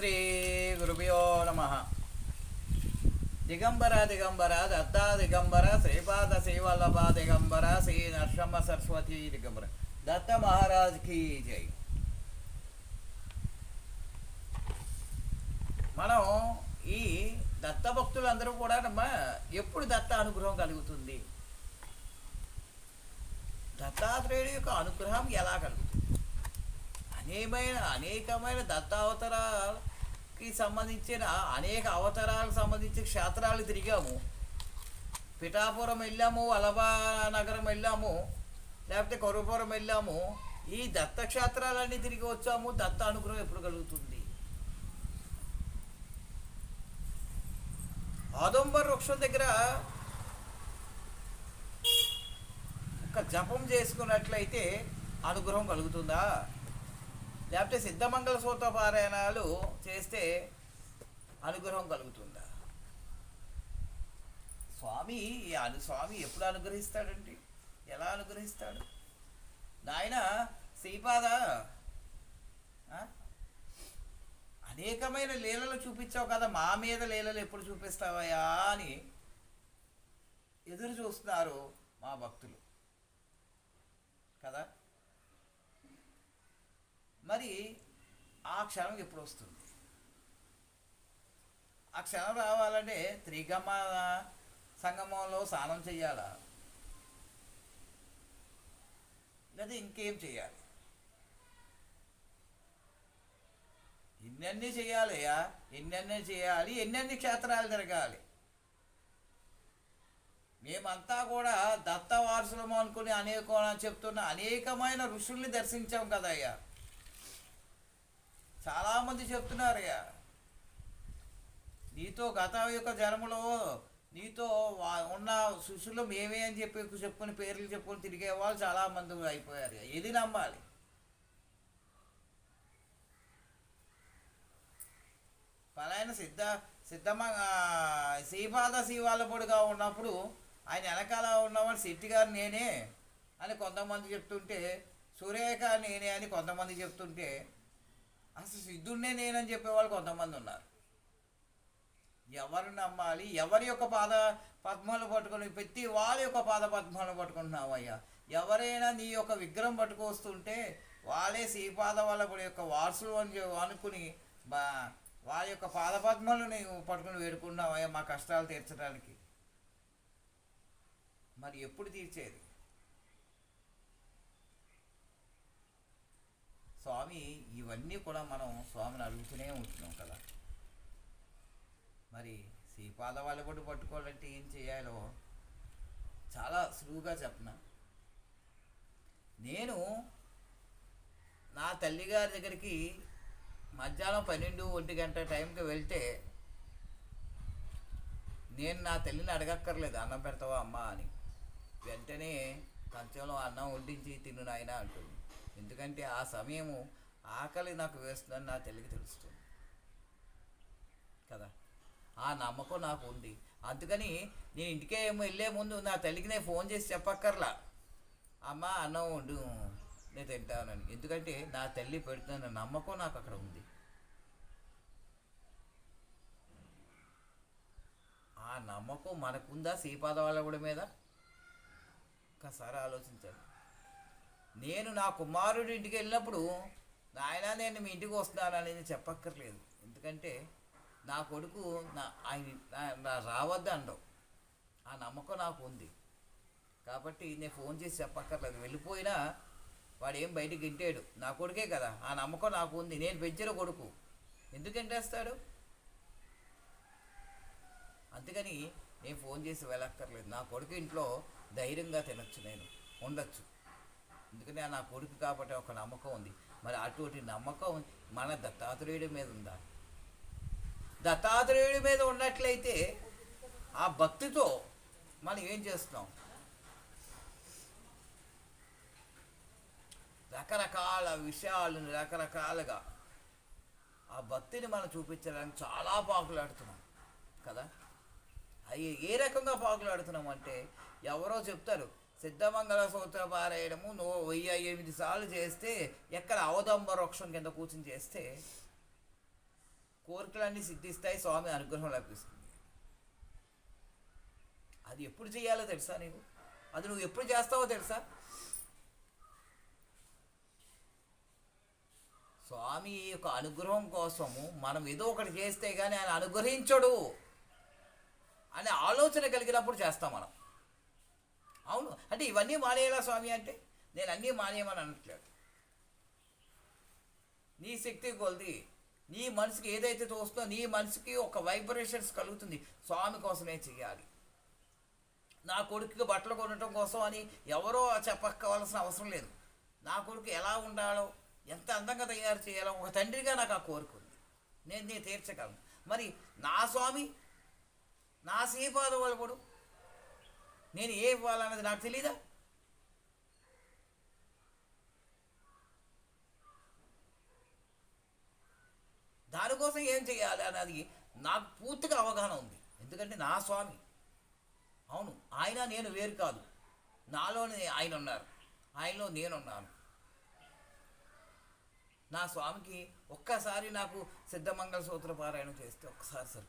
శ్రీ గురుభ్యో నమ. దిగంబర దిగంబర దత్తా దిగంబర శ్రీపాద శ్రీవల్లభ దిగంబర శ్రీ నరసింహ సరస్వతి దిగంబర. దత్త మహారాజ్కి జై. మనం ఈ దత్త భక్తులందరూ కూడా నమ్మ ఎప్పుడు దత్త అనుగ్రహం కలుగుతుంది? దత్తాత్రేయుడి యొక్క అనుగ్రహం ఎలా కలుగుతుంది? అనేకమైన అనేకమైన కి సంబంధించిన అనేక అవతారాలకు సంబంధించిన క్షేత్రాలు తిరిగాము. పిఠాపురం వెళ్ళాము అలబా నగరం వెళ్ళాము లేకపోతే కొరపురం వెళ్ళాము. ఈ దత్త క్షేత్రాలన్నీ తిరిగి వచ్చాము. దత్త అనుగ్రహం ఎప్పుడు కలుగుతుంది? ఆదంబర్ వృక్షం దగ్గర ఒక జపం చేసుకున్నట్లయితే అనుగ్రహం కలుగుతుందా? లేకపోతే సిద్ధమంగళ సూత్ర పారాయణాలు చేస్తే అనుగ్రహం కలుగుతుందా? స్వామి అను స్వామి ఎప్పుడు అనుగ్రహిస్తాడండి? ఎలా అనుగ్రహిస్తాడు? నాయన శ్రీపాద అనేకమైన లీలలు చూపించావు కదా మా మీద లీలలు ఎప్పుడు చూపిస్తావయ్యా అని ఎదురు చూస్తున్నారు మా భక్తులు. కదా? మరి ఆ క్షణం ఎప్పుడు వస్తుంది? ఆ క్షణం రావాలంటే త్రిగమ సంగమంలో స్నానం చేయాలా? లేదా ఇంకేం చేయాలి? ఎన్నెన్ని చేయాలయ్యా ఎన్నెన్ని చేయాలి? ఎన్నెన్ని క్షేత్రాలు తిరగాలి? మేమంతా కూడా దత్తవారసులము అనుకుని అనేక చెప్తున్న అనేకమైన ఋషుల్ని దర్శించాం కదయ్యా చాలామంది చెప్తున్నారయ్యా. నీతో గత యొక్క జన్మలో నీతో వా- ఉన్న శిష్యులు మేమే అని చెప్పి చెప్పుకుని పేర్లు చెప్పుకొని తిరిగే వాళ్ళు చాలామంది అయిపోయారు ఇది నమ్మాలి? పలాయన సిద్ధ సిద్ధమ శ్రీపాద శ్రీవాళ్ళపొడిగా ఉన్నప్పుడు ఆయన వెనకాల ఉన్నవాడు శెట్టి గారు నేనే అని కొంతమంది చెప్తుంటే సురేఖ నేనే అని కొంతమంది చెప్తుంటే అసలు సిద్ధుడినే నేనని చెప్పేవాళ్ళు కొంతమంది ఉన్నారు. ఎవరు నమ్మాలి? ఎవరి యొక్క పాద పద్మాలు పట్టుకొని ప్రతి వాళ్ళ యొక్క పాద పద్మాలు పట్టుకుంటున్నావు అయ్యా ఎవరైనా నీ యొక్క విగ్రహం పట్టుకొస్తుంటే వాళ్ళే శ్రీపాద వాళ్ళ యొక్క వారసులు అని అనుకుని బా వాళ్ళ యొక్క పాద పద్మాలు నీవు పట్టుకుని వేడుకున్నావు అయ్యా మా కష్టాలు తీర్చడానికి. మరి ఎప్పుడు తీర్చేది? స్వామి ఇవన్నీ కూడా మనం స్వామిని అడుగుతూనే ఉంటున్నాం కదా. మరి శ్రీపాద వాళ్ళు కూడా పట్టుకోవాలంటే ఏం చేయాలో చాలా సులువుగా చెప్పనా. నేను నా తల్లిగారి దగ్గరికి మధ్యాహ్నం పన్నెండు ఒంటి గంట టైంకి వెళ్తే నేను నా తల్లిని అడగక్కర్లేదు అన్నం పెడతావా అమ్మా అని. వెంటనే కంచంలో అన్నం వడ్డించి తిను నాయన అంటుంది. ఎందుకంటే ఆ సమయము ఆకలి నాకు వేస్తుందని నా తల్లికి తెలుస్తుంది. కదా? ఆ నమ్మకం నాకు ఉంది. అందుకని నేను ఇంటికే ఏమో వెళ్ళే ముందు నా తల్లికి నేను ఫోన్ చేసి చెప్పక్కర్లా. అమ్మ అన్నం వండు నేను తింటానని. ఎందుకంటే నా తల్లి పెడుతున్న నమ్మకం నాకు అక్కడ ఉంది. ఆ నమ్మకం మనకుందా? శ్రీపాద వాళ్ళ కూడా మీద? ఒకసారి ఆలోచించాలి నేను నా కుమారుడి ఇంటికి వెళ్ళినప్పుడు నాయన నేను మీ ఇంటికి వస్తున్నాను అనేది చెప్పక్కర్లేదు. ఎందుకంటే నా కొడుకు నా ఆయన నా- రావద్దు అండవు ఆ నమ్మకం నాకు ఉంది. కాబట్టి నేను ఫోన్ చేసి చెప్పక్కర్లేదు. వెళ్ళిపోయినా వాడు ఏం బయటికి గింటాడు. నా కొడుకే కదా. ఆ నమ్మకం నాకు ఉంది. నేను పెంచిన కొడుకు. ఎందుకు ఎంటేస్తాడు అందుకని నేను ఫోన్ చేసి వెళ్ళక్కర్లేదు. నా కొడుకు ఇంట్లో ధైర్యంగా తినచ్చు నేను. ఉండొచ్చు. అందుకనే నా కొడుకు కాబట్టి ఒక నమ్మకం ఉంది. మరి అటువంటి నమ్మకం మన దత్తాత్రేయుడి మీద ఉందా? దత్తాత్రేయుడి మీద ఉన్నట్లయితే ఆ భక్తితో మనం ఏం చేస్తున్నాం? రకరకాల విషయాలను రకరకాలుగా ఆ భక్తిని మనం చూపించడానికి చాలా పాకులాడుతున్నాం. కదా? అవి ఏ రకంగా పాకులాడుతున్నాం అంటే ఎవరో చెప్తారు సిద్ధమంగళ సూత్ర పారాయణము నువ్వు వెయ్యి ఎనిమిది సార్లు చేస్తే ఎక్కడ అవదంబ వృక్షం కింద కూర్చుని చేస్తే కోరికలన్నీ సిద్ధిస్తాయి స్వామి అనుగ్రహం లభిస్తుంది. అది ఎప్పుడు చేయాలో తెలుసా నీకు అది నువ్వు ఎప్పుడు చేస్తావో తెలుసా? స్వామి యొక్క అనుగ్రహం కోసము మనం ఏదో ఒకటి చేస్తే కానీ ఆయన అనుగ్రహించడు అనే ఆలోచన కలిగినప్పుడు చేస్తాం మనం. అవును. అంటే ఇవన్నీ మానేయాలా స్వామి అంటే? నేను అన్నీ మానేయమని అనట్లేదు. నీ శక్తి కొలది. నీ మనసుకి ఏదైతే తోస్తుందో నీ మనసుకి ఒక వైబ్రేషన్స్ కలుగుతుంది. స్వామి కోసమే చేయాలి నా కొడుకుకి బట్టలు కొనటం కోసం అని ఎవరో చెప్పవలసిన అవసరం లేదు. నా కొడుకు ఎలా ఉండాలో ఎంత అందంగా తయారు చేయాలో ఒక తండ్రిగా నాకు ఆ కోరుకుంది నేను నేను తీర్చగలను. మరి నా స్వామి నా శ్రీపాద వాళ్ళప్పుడు నేను ఏ ఇవ్వాలన్నది నాకు తెలీదా? దానికోసం ఏం చేయాలి అన్నది నాకు పూర్తిగా అవగాహన ఉంది. ఎందుకంటే నా స్వామి. అవును ఆయన నేను వేరు కాదు. నాలోనే ఆయన ఉన్నారు. ఆయనలో నేనున్నాను. నా స్వామికి ఒక్కసారి నాకు సిద్ధమంగళ సూత్ర పారాయణం చేస్తే ఒక్కసారి సరి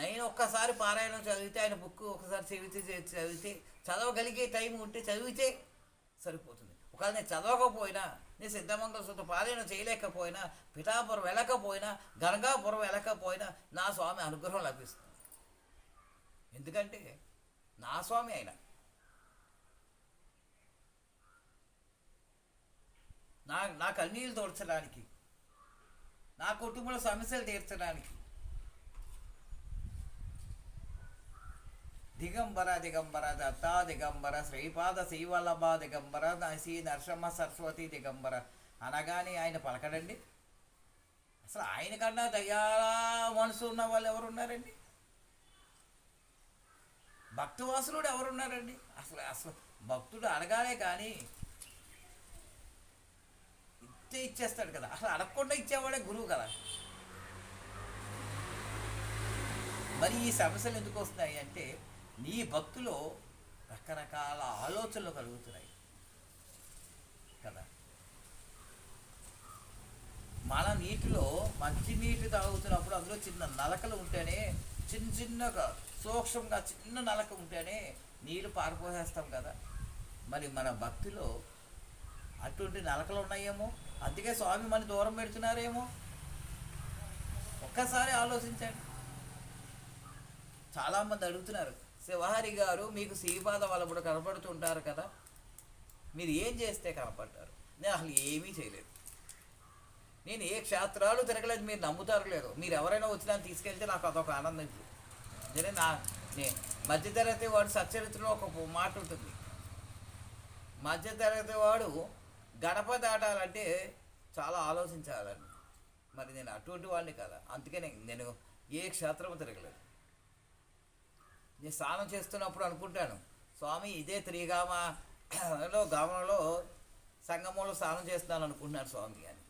నేను ఒక్కసారి పారాయణం చదివితే ఆయన బుక్ ఒకసారి చదివితే చదివితే చదవగలిగే టైం ఉంటే చదివితే సరిపోతుంది. ఒకవేళ నేను చదవకపోయినా నేను సిద్ధమంగళ సూత్ర పారాయణం చేయలేకపోయినా పిఠాపురం వెళ్ళకపోయినా గంగాపురం వెళ్ళకపోయినా నా స్వామి అనుగ్రహం లభిస్తుంది. ఎందుకంటే నా స్వామి ఆయన. నా నా కన్నీళ్ళు తోడ్చడానికి నా కుటుంబంలో సమస్యలు తీర్చడానికి దిగంబర దిగంబర దత్త దిగంబర శ్రీపాద శ్రీవల్లభ దిగంబర శ్రీ నరసింహ సరస్వతి దిగంబర అనగానే ఆయన పలకడండి. అసలు ఆయన కన్నా దయా మనసు ఉన్న వాళ్ళు ఎవరు ఉన్నారండి భక్తవాసులుడు ఎవరున్నారండి? అసలు అసలు భక్తుడు అడగాలే కానీ ఇచ్చే ఇచ్చేస్తాడు కదా. అసలు అడగకుండా ఇచ్చేవాడే గురువు కదా. మరి ఈ సమస్యలు ఎందుకు వస్తున్నాయి అంటే నీ భక్తులో రకరకాల ఆలోచనలు కలుగుతున్నాయి. కదా? మన నీటిలో మంచి నీటి తాగుతున్నప్పుడు అందులో చిన్న నలకలు ఉంటేనే చిన్న చిన్నగా సూక్ష్మంగా చిన్న నలక ఉంటేనే నీళ్ళు పారిపోసేస్తాం కదా? మరి మన భక్తిలో అటువంటి నలకలు ఉన్నాయేమో? అందుకే స్వామి మన దూరం పెడుతున్నారేమో? ఒక్కసారి ఆలోచించండి. చాలామంది అడుగుతున్నారు శివహరి గారు మీకు శ్రీపాద వాళ్ళప్పుడు కనపడుతుంటారు కదా. మీరు ఏం చేస్తే కనపడ్డారు నేను అసలు ఏమీ చేయలేదు. నేను ఏ క్షేత్రాలు తిరగలేదు మీరు నమ్ముతారు లేదు. మీరు ఎవరైనా వచ్చినా తీసుకెళ్తే నాకు అదొక ఆనందం ఇప్పుడు నా నే మధ్యతరగతి వాడు సచ్చరిత్రలో ఒక మాట ఉంటుంది. మధ్యతరగతి వాడు గడప దాటాలంటే చాలా ఆలోచించాలని. మరి నేను అటువంటి వాడిని కదా? అందుకనే నేను ఏ క్షేత్రం తిరగలేదు. నేను స్నానం చేస్తున్నప్పుడు అనుకుంటాను. స్వామి ఇదే త్రిగామలో గామంలో సంగమంలో స్నానం చేస్తున్నాను అనుకుంటున్నాను స్వామి అని.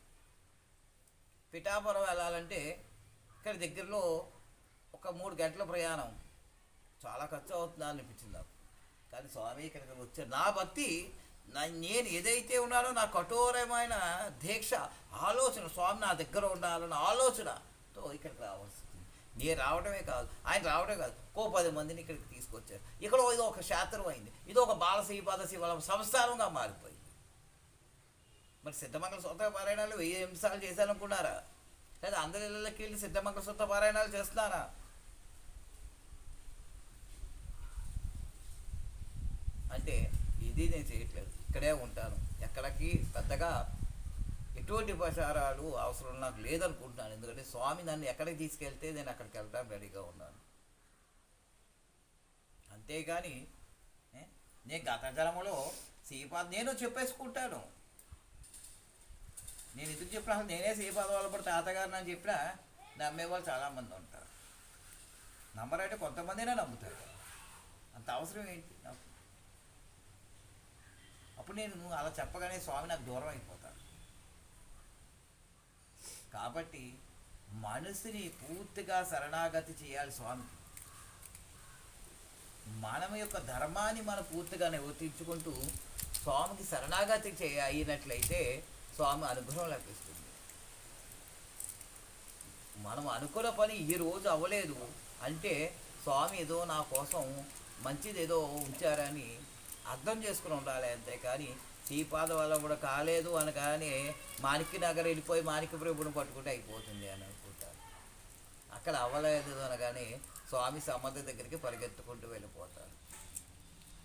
పిఠాపురం వెళ్ళాలంటే ఇక్కడ దగ్గరలో ఒక మూడు గంటల ప్రయాణం. చాలా ఖర్చు అవుతుందా అనిపించింది నాకు. కానీ స్వామి ఇక్కడికి వచ్చారు నా భక్తి నా నేను ఏదైతే ఉన్నానో నా కఠోరమైన దీక్ష ఆలోచన స్వామి నా దగ్గర ఉండాలన్న ఆలోచనతో ఇక్కడికి రావాల్సి నేను రావడమే కాదు ఆయన రావడమే కాదు. కో పది మందిని ఇక్కడికి తీసుకొచ్చారు. ఇక్కడ ఇది ఒక శాస్త్రం అయింది. ఇది ఒక బాలశ్రీ పాదశ్రీ వాళ్ళ సంస్థానంగా మారిపోయింది. మరి సిద్ధమంగళ సొంత పారాయణాలు వెయ్యి నిమిషాలు చేశారనుకున్నారా? లేదా అందరి ఇళ్ళకి వెళ్ళి సిద్ధమంగళ సొంత పారాయణాలు చేస్తున్నారా? అంటే ఇది నేను చేయట్లేదు. ఇక్కడే ఉంటాను. ఎక్కడికి పెద్దగా ఎటువంటి ప్రచారాలు అవసరం నాకు లేదనుకుంటున్నాను. ఎందుకంటే స్వామి నన్ను ఎక్కడికి తీసుకెళ్తే నేను అక్కడికి వెళ్ళడానికి రెడీగా ఉన్నాను. అంతేగాని నేను గత జన్మలో శ్రీపాద నేను చెప్పేసుకుంటాను. నేను ఎందుకు చెప్పిన అసలు నేనే శ్రీపాద వాళ్ళ పడి తాతగారిని అని చెప్పినా నమ్మేవాళ్ళు చాలామంది ఉంటారు. నమ్మరంటే కొంతమందినే నమ్ముతారు. అంత అవసరం ఏంటి? నాకు అప్పుడు నేను అలా చెప్పగానే స్వామి నాకు దూరం అయిపోతాను కాబట్టి మనసుని పూర్తిగా శరణాగతి చేయాలి స్వామి. మనం యొక్క ధర్మాన్ని మనం పూర్తిగా నివర్తించుకుంటూ స్వామికి శరణాగతి చేయ అయినట్లయితే స్వామి అనుగ్రహం లభిస్తుంది. మనం అనుకున్న పని ఈ రోజు అవ్వలేదు అంటే స్వామి ఏదో నా కోసం మంచిది ఏదో ఉంచారని అర్థం చేసుకుని ఉండాలి అంతే కానీ శ్రీపాద వల్ల కూడా కాలేదు అనగానే మాణిక్య నగర్ వెళ్ళిపోయి మాణిక్య ప్రభుని పట్టుకుంటే అయిపోతుంది అని అనుకుంటారు. అక్కడ అవ్వలేదు అనగానే స్వామి సమ్మతి దగ్గరికి పరిగెత్తుకుంటూ వెళ్ళిపోతారు.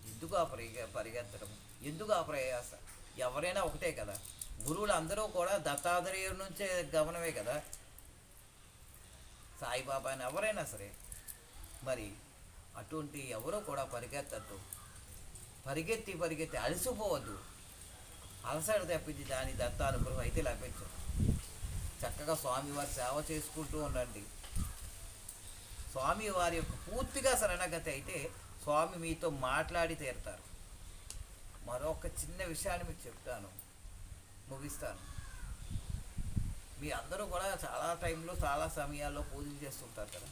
ఎందుకు ఆ పరిగె పరిగెత్తడం? ఎందుకు ఆ ప్రయాస? ఎవరైనా ఒకటే కదా. గురువులు అందరూ కూడా దత్తాత్రేయుడి నుంచే గమనమే కదా. సాయిబాబా అని ఎవరైనా సరే. మరి అటువంటి ఎవరో కూడా పరిగెత్తద్దు. పరిగెత్తి పరిగెత్తి అలసిపోవద్దు. అలసట తప్పింది దాని దత్త అనుగ్రహం అయితే లభించదు చక్కగా స్వామివారి సేవ చేసుకుంటూ ఉండండి. స్వామి వారి యొక్క పూర్తిగా శరణగతి అయితే స్వామి మీతో మాట్లాడి తీరుతారు. మరొక చిన్న విషయాన్ని మీకు చెప్తాను. ముగిస్తాను. మీ అందరూ కూడా చాలా టైంలో చాలా సమయాల్లో పూజలు చేస్తుంటారు కదా.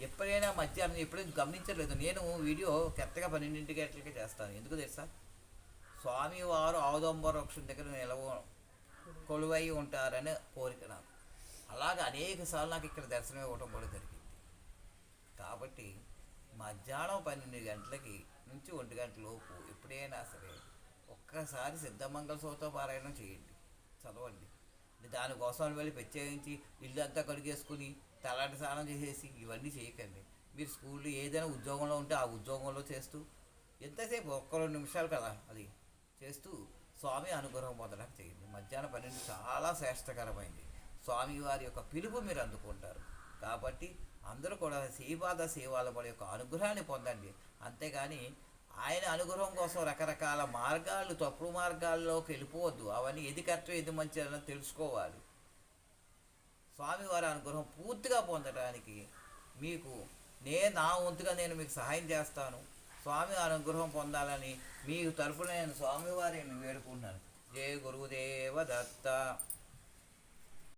ఎప్పుడైనా మధ్యాహ్నం ఎప్పుడైనా గమనించలేదు. నేను వీడియో కరెక్ట్గా పన్నెండింటికి గంటలకి చేస్తాను. ఎందుకు తెలుసా? స్వామివారు ఆవుదంబర వృక్షం దగ్గర నిలవ కొలువై ఉంటారని కోరిక నాకు. అలాగే అనేక సార్లు నాకు ఇక్కడ దర్శనం ఇవ్వటం కూడా జరిగింది. కాబట్టి మధ్యాహ్నం పన్నెండు గంటలకి నుంచి ఒంటి గంటల లోపు ఎప్పుడైనా సరే ఒక్కసారి సిద్ధమంగళ సూతో పారాయణం చేయండి. చదవండి. దానికోసం వెళ్ళి ప్రత్యేకించి ఇల్లు అంతా కడిగేసుకుని తలాంటి స్నానం చేసేసి ఇవన్నీ చేయకండి. మీరు స్కూల్లో ఏదైనా ఉద్యోగంలో ఉంటే ఆ ఉద్యోగంలో చేస్తూ ఎంతసేపు? ఒక్క రెండు నిమిషాలు కదా అది. చేస్తూ స్వామి అనుగ్రహం పొందడానికి చేయండి. మధ్యాహ్నం పన్నెండు చాలా శ్రేష్టకరమైంది. స్వామి వారి యొక్క పిలుపు మీరు అందుకుంటారు. కాబట్టి అందరూ కూడా శ్రీపాద సేవాల పడి యొక్క అనుగ్రహాన్ని పొందండి. అంతేగాని ఆయన అనుగ్రహం కోసం రకరకాల మార్గాలు తప్పుడు మార్గాల్లోకి వెళ్ళిపోవద్దు. అవన్నీ ఏది కరెక్ట్ ఏది మంచి అని తెలుసుకోవాలి. స్వామివారి అనుగ్రహం పూర్తిగా పొందడానికి మీకు నేను నా వంతుగా నేను మీకు సహాయం చేస్తాను. స్వామి అనుగ్రహం పొందాలని మీ తరపున నేను స్వామివారిని వేడుకుంటున్నాను. జయ గురుదేవ దత్త.